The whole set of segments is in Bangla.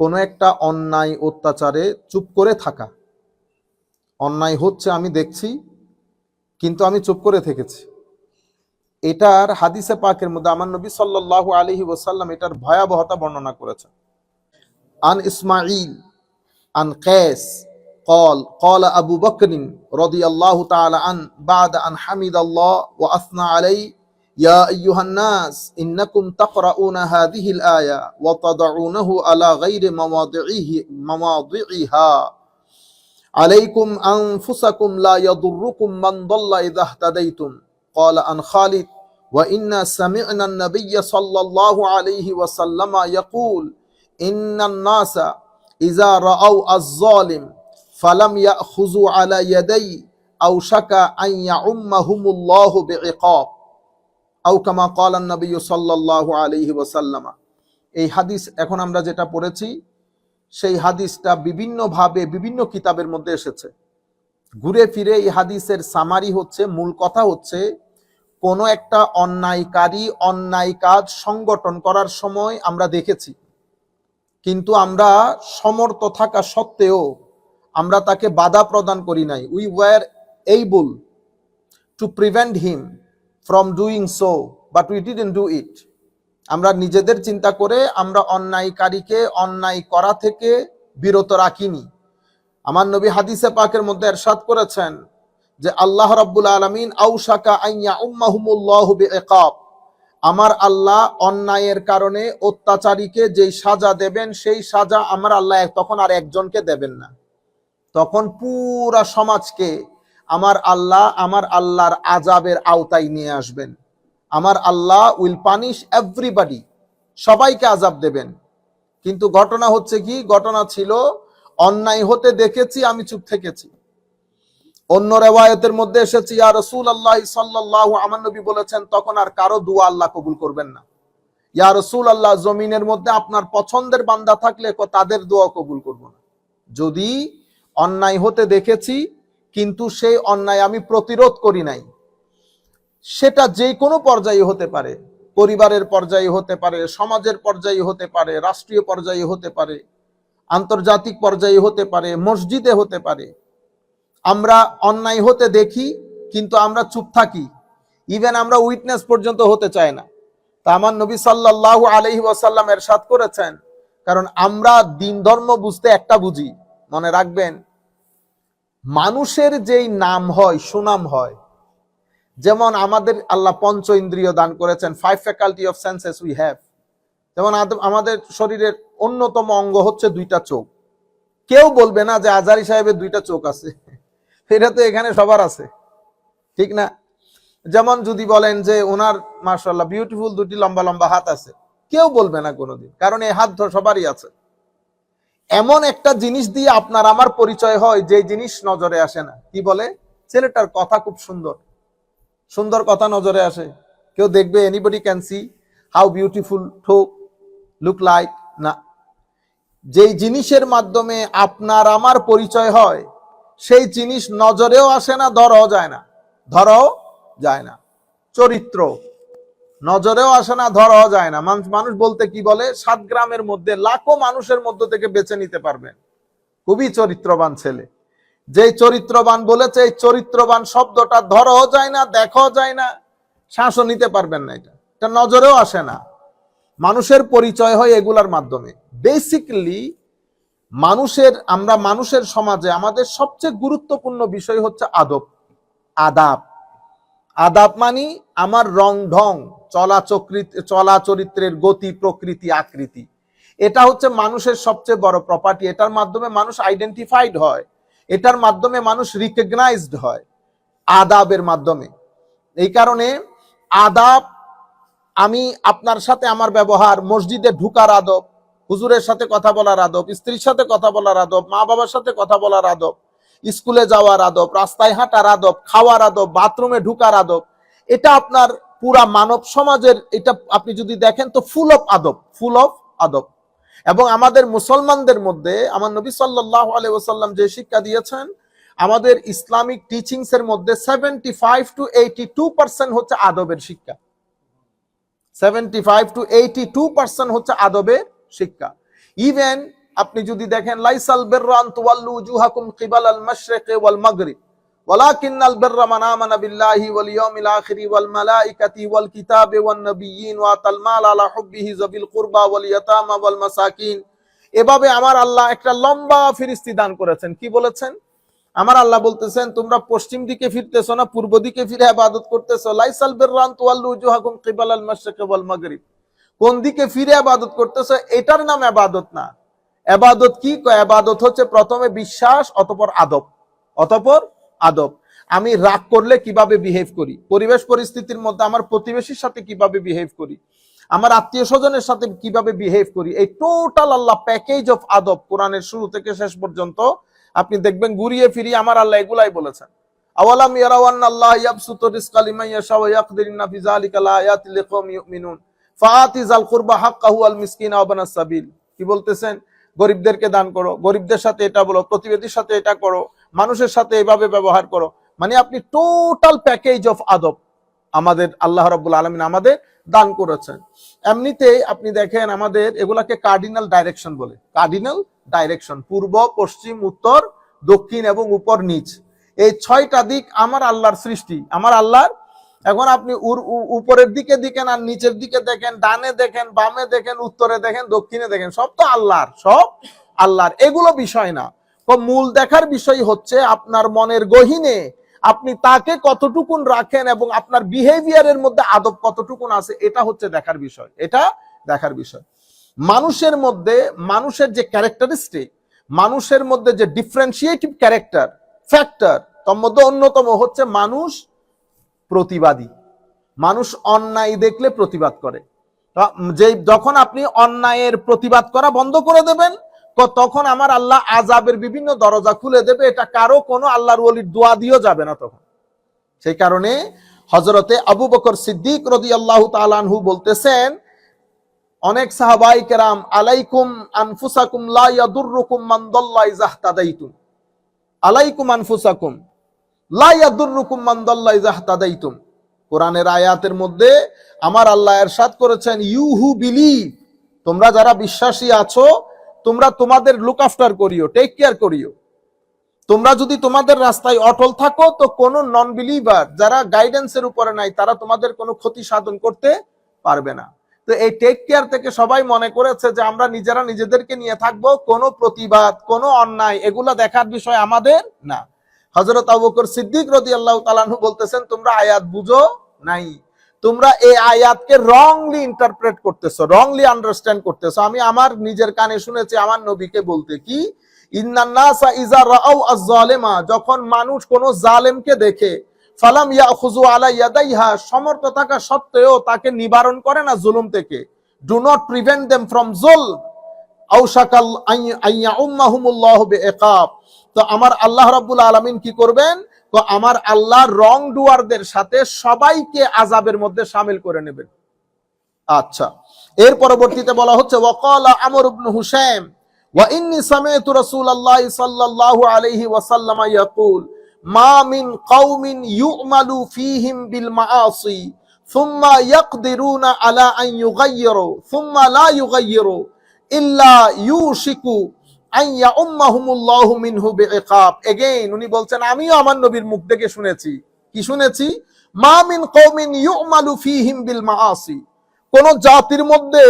কোনো একটা অন্যায় অত্যাচারে চুপ করে থাকা অন্যায় হচ্ছে আমি দেখছি কিন্তু আমি চুপ করে থেকেছি এটার হাদিসে পাকের মধ্যে আমার নবী সাল্লাল্লাহু আলাইহি ওয়াসাল্লাম এটার ভয়াবহতা বর্ণনা করেছেন আন ইসমাঈল আন قيس قال قال أبو بكر رضي الله تعالى عنه بعد أن حمد الله وأثنى عليه يا أيها الناس إنكم تقرؤون هذه الآية وتضعونه على غير مواضعه مواضعها. عليكم أنفسكم لا يضركم من ضل إذا اهتديتم. قال عن خالد وإنا سمعنا النبي صلى الله عليه وسلم يقول إن الناس إذا رأوا الظالم فلم يأخذوا على يدي أو شك أن يعمهم الله بعقاب. আউকামা কলান নবী সাল্লাহ আলিহি ওসাল্লামা এই হাদিস এখন আমরা যেটা পড়েছি, সেই হাদিসটা বিভিন্নভাবে বিভিন্ন কিতাবের মধ্যে এসেছে। ঘুরে ফিরে এই হাদিসের সামারি হচ্ছে, মূল কথা হচ্ছে, কোনো একটা অন্যায়কারী অন্যায় কাজ সংগঠন করার সময় আমরা দেখেছি। কিন্তু আমরা সমর্থ থাকা সত্ত্বেও আমরা তাকে বাধা প্রদান করি নাই। We were able to prevent him from doing so but we didn't do it আমরা নিজেদের চিন্তা করে আমরা অন্যায়কারীকে অন্যায় করা থেকে বিরত রাখিনি। আমার নবী হাদিসে পাকের মধ্যে এরশাদ করেছেন যে, আল্লাহ রাব্বুল আলামিন আউশাকা আইয়া উম্মাহুমুল্লাহু বিইকাব। আমার আল্লাহ অন্যায়ের কারণে অত্যাচারীকে যেই সাজা দেবেন, সেই সাজা আমার আল্লাহ তখন আর একজনকে দেবেন না। তখন পুরা সমাজকে আমার আল্লাহ আমার আল্লাহর আজাবের আওতায় নিয়ে আসবেন। আমার আল্লাহ উইল পানিশ এভরিবাডি, সবাইকে আজাব দেবেন। কিন্তু ঘটনা হচ্ছে কি? ঘটনা ছিল, অন্যায় হতে দেখেছি, আমি চুপ থেকেছি। অন্য রেওয়ায়তের মধ্যে এসেছি, ইয়া রসুল আল্লাহ সাল্লাল্লাহু, আমার নবী বলেছেন, তখন আর কারও দুয়া আল্লাহ কবুল করবেন না। ইয়া রসুল আল্লাহ জমিনের মধ্যে আপনার পছন্দের বান্দা থাকলে তাদের দোয়া কবুল করব না। যদি অন্যায় হতে দেখেছি কিন্তু সেই অন্যায় আমি প্রতিরোধ করি নাই। সেটা যে কোনো পর্যায়ে হতে পারে। পরিবারের পর্যায়ে হতে পারে, সমাজের পর্যায়ে হতে পারে, রাষ্ট্রীয় পর্যায়ে হতে পারে, আন্তর্জাতিক পর্যায়ে হতে পারে, মসজিদে হতে পারে। আমরা অন্যায় হতে দেখি, কিন্তু আমরা চুপ থাকি। ইভেন আমরা উইটনেস পর্যন্ত হতে চাই না। তা আমার নবী সাল্লাল্লাহু আলাইহি ওয়াসাল্লাম এরশাদ করেছেন। কারণ আমরা দিন ধর্ম বুঝতে একটা বুঝি। মনে রাখবেন মানুষের যেই নাম হয়, সুনাম হয়, যেমন আমাদের আল্লাহ পঞ্চ ইন্দ্রিয় দান করেছেন five faculty of senses we have যেমন আমাদের শরীরের অন্যতম অঙ্গ হচ্ছে দুইটা চোখ। কেউ বলবে না যে আজারি সাহেবের দুইটা চোখ আছে। এটা তো এখানে সবার আছে। ঠিক না? যেমন যদি বলেন যে ওনার মার্শাল্লাহ বিউটিফুল দুটি লম্বা লম্বা হাত আছে। কেউ বলবে না কোনোদিন, কারণ এই হাত সবারই আছে। এমন একটা জিনিস দিয়ে আপনার আমার পরিচয় হয়, যে জিনিস নজরে আসে না। কি বলে? ছেলেটার কথা খুব সুন্দর। সুন্দর কথা নজরে আসে। কেউ দেখবে anybody can see how beautiful ঠোক look like না। যেই জিনিসের মাধ্যমে আপনার আমার পরিচয় হয়, সেই জিনিস নজরেও আসে না, ধরাও যায় না। ধরাও যায় না। চরিত্র। নজরেও আসে না, ধরাও যায় না। মানুষ বলতে কি বলে? সাত গ্রামের মধ্যে লাখো মানুষের মধ্য থেকে বেছে নিতে পারবেন খুবই চরিত্রবান ছেলে। যে চরিত্রবান বলেছে, এই চরিত্রবান শব্দটা ধরাও যায় না, দেখাও যায় না, শ্বাসও নিতে পারবেন না এটা। এটা নজরেও আসে না। মানুষের পরিচয় হয় এগুলার মাধ্যমে। বেসিক্যালি মানুষের, আমরা মানুষের সমাজে আমাদের সবচেয়ে গুরুত্বপূর্ণ বিষয় হচ্ছে আদব। আদাব। আদাব মানি, আমার রং ঢং, চলা চরিত্রের গতি, প্রকৃতি, আকৃতি। এটা হচ্ছে মানুষের সবচেয়ে বড় প্রপার্টি এটার মাধ্যমে মানুষ আইডেন্টিফাইড হয়। এটার মাধ্যমে মানুষ রিকগনাইজড হয় আদাবের মাধ্যমে। এই কারণে আদাব, আমি আপনার সাথে আমার ব্যবহার, মসজিদে ঢুকার আদব, হুজুরের সাথে কথা বলার আদব, স্ত্রীর সাথে কথা বলার আদব মা বাবার সাথে কথা বলার আদব স্কুলে যাওয়ার আদব, রাস্তায় হাঁটার আদব, খাওয়ার আদব, বাথরুমে ঢুকার আদব, এটা আপনার পুরা মানব সমাজের, এটা আপনি যদি দেখেন তো ফুল অফ আদব ফুল অফ আদব। এবং আমাদের মুসলমানদের মধ্যে, আমার নবী সাল্লাহ আলাই যে শিক্ষা দিয়েছেন, আমাদের ইসলামিক টিচিংস এর মধ্যে seventy five to eighty two percent হচ্ছে আদবের শিক্ষা। Seventy five to eighty two percent হচ্ছে আদবের শিক্ষা। ইভেন আপনি যদি দেখেন, লাইসাল বিররান তুওয়াল্লু উজুহাকুম কিবালাল মাশরিকি ওয়াল মাগরিব। ওয়ালাকিন্নাল বিররা মান আমানা বিল্লাহি ওয়াল ইয়াউমিল আখিরি ওয়াল মালাইকাতি ওয়াল কিতাবি ওয়ান নাবিয়্যিন ওয়া আতাল মাল আলা হুব্বিহি যাবিল কুরবা ওয়াল ইয়াতামা ওয়াল মাসাকিন। এভাবে আমার আল্লাহ একটা লম্বা ফিরিস্তি দান করেছেন। কি বলেছেন? আমার আল্লাহ বলতেছেন, তোমরা পশ্চিম দিকে ফিরতেছো না, পূর্ব দিকে ফিরে ইবাদত করতেছো। লাইসাল বিররান তুওয়াল্লু উজুহাকুম কিবালাল মাশরিকি ওয়াল মাগরিব। কোন দিকে ফিরে আবাদত করতেছো, এটার নাম আবাদত না। আবাদত কি? কয় আবাদত হচ্ছে প্রথমে বিশ্বাস, অতপর আদব। অতপর আদব। আমি রাগ করলে কীভাবে বিহেভ করি? পরিবেশ পরিস্থিতির মধ্যে আমার প্রতিবেশীর সাথে কীভাবে বিহেভ করি? আমার আত্মীয় স্বজনের সাথে কীভাবে বিহেভ করি? এই টোটাল আল্লাহ প্যাকেজ অফ আদব কোরআনের শুরু থেকে শেষ পর্যন্ত আপনি দেখবেন ঘুরিয়ে ফিরিয়ে আমার আল্লাহ এগুলাই বলেছেন। আওয়ালাম আল্লাহ কি বলতেছেন? গরিবদেরকে দান করো, গরিবদের সাথে এটা বলো প্রতিবেদীর সাথে এটা করো, মানুষের সাথে এভাবে ব্যবহার করো। মানে আপনি টোটাল প্যাকেজ অফ আদব আমাদের আল্লাহ রাব্বুল আলামিন আমাদের দান করেছেন। এমনিতে আপনি দেখেন আমাদের এগুলাকে কার্ডিনাল ডাইরেকশন বলে। কার্ডিনাল ডাইরেকশন পূর্ব, পশ্চিম, উত্তর, দক্ষিণ এবং উপর, নিচ। এই ছয়টা দিক আমার আল্লাহর সৃষ্টি, আমার আল্লাহর এখন আপনি উপরের দিকে দেখেন আর নিচের দিকে দেখেন, ডানে দেখেন, বামে দেখেন, উত্তরে দেখেন, দক্ষিণে দেখেন, সব তো আল্লাহর, সব আল্লাহর। এগুলো বিষয় না। তো মূল দেখার বিষয় হচ্ছে আপনার মনের গহিনে আপনি তাকে কতটুকুন রাখেন এবং আপনার বিহেভিয়ারের মধ্যে আদব কতটুকুন আছে, এটা হচ্ছে দেখার বিষয়। এটা দেখার বিষয়। মানুষের মধ্যে, মানুষের যে ক্যারেক্টারিস্টিক মানুষের মধ্যে যে ডিফারেন্সিয়েটিভ ক্যারেক্টার ফ্যাক্টর তার মধ্যে অন্যতম হচ্ছে মানুষ প্রতিবাদী। মানুষ অন্যায় দেখলে প্রতিবাদ করে। যে যখন আপনি অন্যায়ের প্রতিবাদ করা বন্ধ করে দেবেন তখন আমার আল্লাহ আজাবের বিভিন্ন দরজা খুলে দেবে। এটা কারও কোনো আল্লাহর ওলির দোয়া দিয়েও যাবে না তখন। সেই কারণে হজরতে আবু বকর সিদ্দিক রদি আল্লাহ তালানহু বলতেছেন, অনেক সাহাবাই কেরাম, আলাইকুম আনফুসাকুম লা ইয়াদুররুকুম মান দাল্লা ইহতাদাইতুম। আলাইকুম আনফুসাকুম। লা ইয়াদুররুকুম মান দাল্লা ইযা কোরআনের আয়াতের মধ্যে আমার আল্লাহ এরশাদ করেছেন ইউ হু বিলিভ তোমরা যারা বিশ্বাসী আছো, তোমরা তোমাদের লুক আফটার করিও টেক কেয়ার করিও। তোমরা যদি তোমাদের রাস্তায় অটল থাকো, তো কোন নন বিলিভার যারা গাইডেন্সের উপরে নাই, তারা তোমাদের কোনো ক্ষতি সাধন করতে পারবে না। তো এই টেক কেয়ার থেকে সবাই মনে করেছে যে আমরা নিজেরা নিজেদেরকে নিয়ে থাকব, কোনো প্রতিবাদ, কোনো অন্যায়, এগুলা দেখার বিষয় আমাদের না। হজরত আবু বকর সিদ্দিক রদি আল্লাহ তালানহু বলতেছেন, তোমরা আয়াত বুঝো নাই। তোমরা এই আয়াতকে রংলি ইন্টারপ্রেট করতেছো রংলি আন্ডারস্ট্যান্ড করতেছো। আমি আমার নিজের কানে শুনেছি, আমার নবীকে বলতে কি যখন মানুষ কোন জালেমকে দেখে, ফালাম ইয়াখুযু আলা ইয়াদাইহা সমর্থ থাকা সত্ত্বেও তাকে নিবারণ করে না জুলুম থেকে। Do not prevent them from joule আউশাকাল আইয়া উম্মাহুমুল্লাহ বিইকাব তো আমার আল্লাহ রব্বুল আলমিন কি করবেন? তো আমার আল্লাহ রং ডুয়ারদের সাথে সবাইকে আজাবের মধ্যে সামিল করে নেবেন। আচ্ছা এর পরবর্তীতে বলা হচ্ছে আমর আলা আন ইউগাইয়িরু থুম্মা লা ইল্লা আইয়া মিনহু বিইকাব। এগেইন উনি বলছেন, আমিও আমার নবীর মুখ থেকে শুনেছি। কি শুনেছি? মা মিন কওমিন ইউমালু ফিহিম বিল মাআসি। কোন জাতির মধ্যে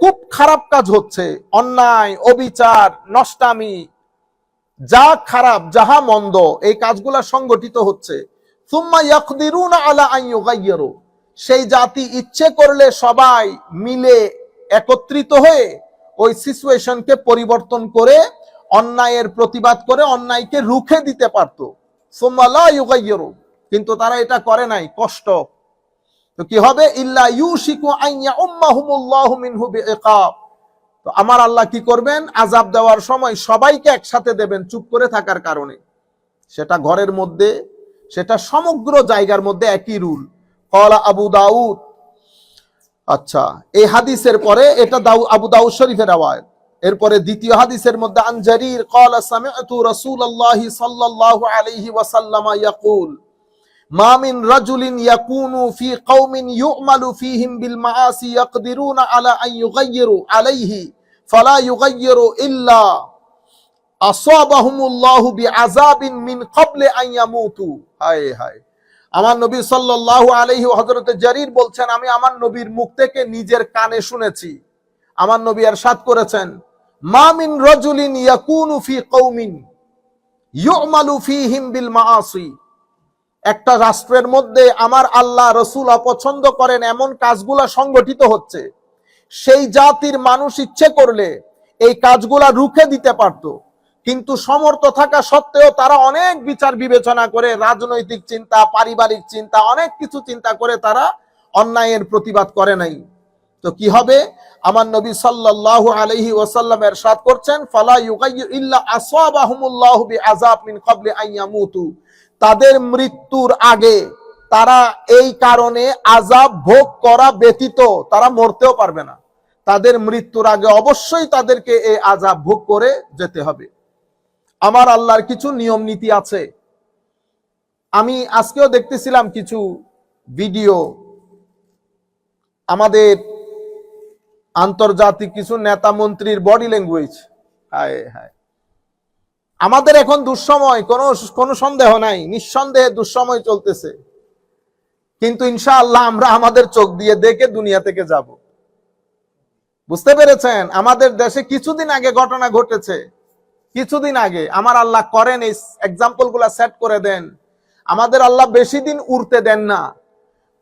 খুব খারাপ কাজ হচ্ছে, অন্যায়, অবিচার, নষ্টামি, যা খারাপ, যাহা মন্দ, এই কাজগুলা সংগঠিত হচ্ছে। সুম্মা ইয়াকদিরুনা আলা আন সেই জাতি ইচ্ছে করলে সবাই মিলে একত্রিত হয়ে ওই সিচুয়েশনকে পরিবর্তন করে, অন্যায়ের প্রতিবাদ করে, অন্যায়কে রুখে দিতে পারত। কিন্তু তারা এটা করে নাই, কষ্ট। তো কি হবে? ইল্লা আইয়া তো আমার আল্লাহ কি করবেন? আজাব দেওয়ার সময় সবাইকে একসাথে দেবেন চুপ করে থাকার কারণে। সেটা ঘরের মধ্যে, সেটা সমগ্র জায়গার মধ্যে একই রুল। কলা আবু দাউদ আচ্ছা এই হাদিসের পরে এটা দাউ, আবু দাউদ শরীফের আওয়াজ এরপরে দ্বিতীয় হাদিসের মধ্যে আনজারির কল সামি'তু রাসূলুল্লাহি সাল্লাল্লাহু আলাইহি ওয়াসাল্লাম ইয়াকুল, মা মিন রাজুলিন ইয়াকুনু ফি কওমিন ইউমালু ফীহিম বিল মাআসি ইয়াকদিরুনা আলা আন ইউগাইয়িরু আলাইহি ফালা ইউগাইয়িরু ইল্লা আসাবাহুমুল্লাহু বিআযাবিন মিন ক্বাবলি আন ইয়ামুতু। হায় হায়। আমার নবী সাল্লাল্লাহু আলাইহি হযরতে জারির বলছেন, আমি আমার নবীর মুখ থেকে নিজের কানে শুনেছি। আমার নবী এরশাদ করেছেন, মা মিন রাজুলিন ইয়াকুনু মাআসি। একটা রাষ্ট্রের মধ্যে আমার আল্লাহ রসুল অপছন্দ করেন, এমন কাজগুলা সংগঠিত হচ্ছে। সেই জাতির মানুষ ইচ্ছে করলে এই কাজগুলা রুখে দিতে পারত। কিন্তু সমর্থ থাকা সত্ত্বেও তারা অনেক বিচার বিবেচনা করে, রাজনৈতিক চিন্তা, পারিবারিক চিন্তা, অনেক কিছু চিন্তা করে তারা অন্যায়ের প্রতিবাদ করে নাই। তো কি হবে? আমার নবী সাল্লাল্লাহু আলাইহি ওয়াসাল্লাম এরশাদ করছেন, ফালা তাদের মৃত্যুর আগে তারা এই কারণে আজাব ভোগ করা ব্যতীত তারা মরতেও পারবে না। তাদের মৃত্যুর আগে অবশ্যই তাদেরকে এই আজাব ভোগ করে যেতে হবে। আমার আল্লাহর কিছু নিয়ম নীতি আছে। আমি আজকেও দেখতেছিলাম কিছু ভিডিও। আমাদের আন্তর্জাতিক কিছু নেতা মন্ত্রীর বডি ল্যাঙ্গুয়েজ। হায় হায়। আমাদের এখন দুঃসময়, কোনো কোনো সন্দেহ নাই, নিঃসন্দেহে দুঃসময় চলতেছে। কিন্তু ইনশাআল্লাহ আমরা আমাদের চোখ দিয়ে দেখে দুনিয়া থেকে যাব। বুঝতে পেরেছেন? আমাদের দেশে কিছুদিন আগে ঘটনা ঘটেছে। কিছুদিন আগে আমার আল্লাহ করেন এই এক্সাম্পলগুলা সেট করে দেন। আমাদের আল্লাহ বেশি দিন উড়তে দেন না।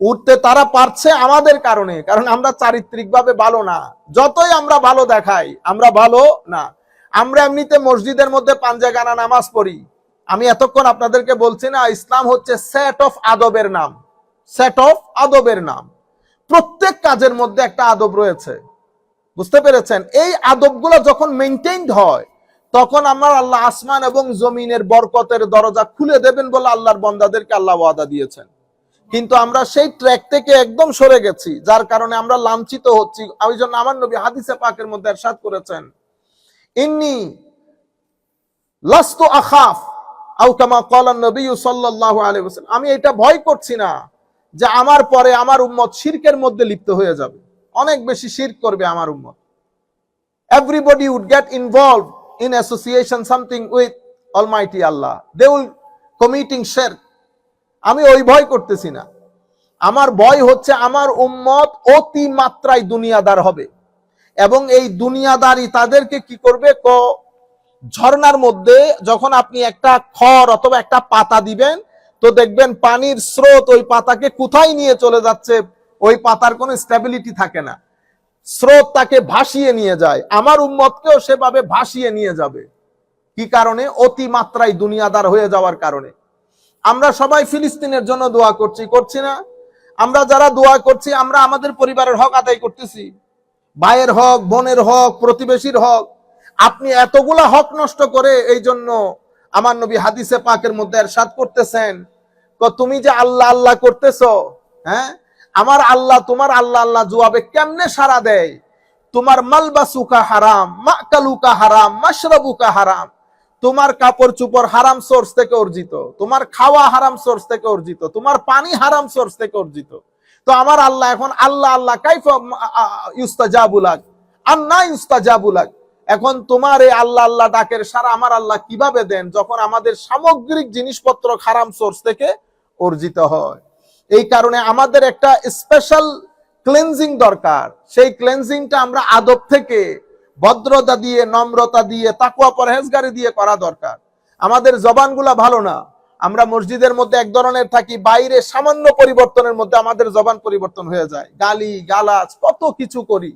উঠতে তারা পারছে আমাদের কারণে, কারণ আমরা চারিত্রিকভাবে ভালো না। যতই আমরা ভালো দেখাই, আমরা ভালো না। আমরা এমনিতে মসজিদের মধ্যে পাঞ্জা গানা নামাজ পড়ি। আমি এতক্ষণ আপনাদেরকে বলছি না, ইসলাম হচ্ছে সেট অফ আদবের নাম। সেট অফ আদবের নাম। প্রত্যেক কাজের মধ্যে একটা আদব রয়েছে। বুঝতে পেরেছেন? এই আদবগুলো যখন মেনটেইনড হয় তখন আমার আল্লাহ আসমান এবং জমিনের বরকতের দরজা খুলে দেবেন বলে আল্লাহর বন্দাদেরকে আল্লাহ ওয়াদা দিয়েছেন। কিন্তু আমরা সেই ট্র্যাক থেকে একদম সরে গেছি, যার কারণে আমরা লাঞ্ছিত হচ্ছি। ওই জন্য আমার নবী হাদিসে পাকের মধ্যে এরশাদ করেছেন, ইন্নি লাস্তু আখাফ আও কামা ক্বালা নবী সাল্লাল্লাহু আলাইহি ওয়াসাল্লাম। আমি এটা ভয় করছি না যে আমার পরে আমার উম্মত শিরকের মধ্যে লিপ্ত হয়ে যাবে। অনেক বেশি শিরক করবে আমার উম্মত। Everybody would get involved in association something with almighty allah. They will committing shirk. আমি ওই ভয় করতেছি না। আমার ভয় হচ্ছে আমার উম্মত অতি মাত্রায় দুনিয়াদার হবে। এবং এই দুনিয়াদারি তাদেরকে কি করবে? ক, ঝর্ণার মধ্যে যখন আপনি একটা খড় অথবা একটা পাতা দিবেন, তো দেখবেন পানির স্রোত ওই পাতাকে কোথায় নিয়ে চলে যাচ্ছে? ওই পাতার কোনো স্টেবিলিটি থাকে না। স্রোত তাকে ভাসিয়ে নিয়ে যায়। আমার উম্মতকেও সেভাবে ভাসিয়ে নিয়ে যাবে। কি কারণে? অতি মাত্রায় দুনিয়াদার হয়ে যাওয়ার কারণে। আমরা সবাই ফিলিস্তিনের জন্য দোয়া করছি করছি না? আমরা যারা দোয়া করছি, আমরা আমাদের পরিবারের হক আদায় করতেছি। ভাইয়ের হক, বোনের হক, প্রতিবেশীর হক। আপনি এতগুলা হক নষ্ট করে এই জন্য আমার নবী হাদিসে পাকের মধ্যে এরশাদ করতেছেন। তুমি যে আল্লাহ আল্লাহ করতেছ হ্যাঁ? আমার আল্লাহ, তোমার আল্লাহ আল্লাহ জুয়াবে কেমনে সারা দেয়? তোমার মালবাসুকা হারাম, মাকালুকা হারাম, মাশরাবুকা হারাম। তোমার কাপড় চুপড় হারাম সোর্স থেকে অর্জিত। তোমার খাওয়া হারাম সোর্স থেকে অর্জিত। তোমার পানি হারাম সোর্স থেকে অর্জিত। তো আমার আল্লাহ এখন আল্লাহ আল্লাহ, কাইফা এখন তোমার এই আল্লাহ আল্লাহ ডাকের সারা আমার আল্লাহ কীভাবে দেন? যখন আমাদের সামগ্রিক জিনিসপত্র হারাম সোর্স থেকে অর্জিত হয়। এই কারণে আমাদের একটা স্পেশাল ক্লেনজিং দরকার। সেই ক্লেনজিংটা আমরা আদব থেকে ভদ্রতা দিয়ে, নম্রতা দিয়ে, তাকুয়া পরহেজগারি দিয়ে করা দরকার। আমাদের জবানগুলা ভালো না। আমরা মসজিদের মধ্যে এক ধরনের থাকি, বাইরে সামান্য পরিবর্তনের মধ্যে আমাদের জবান পরিবর্তন হয়ে যায়। গালি, গালাজ, কত কিছু করি।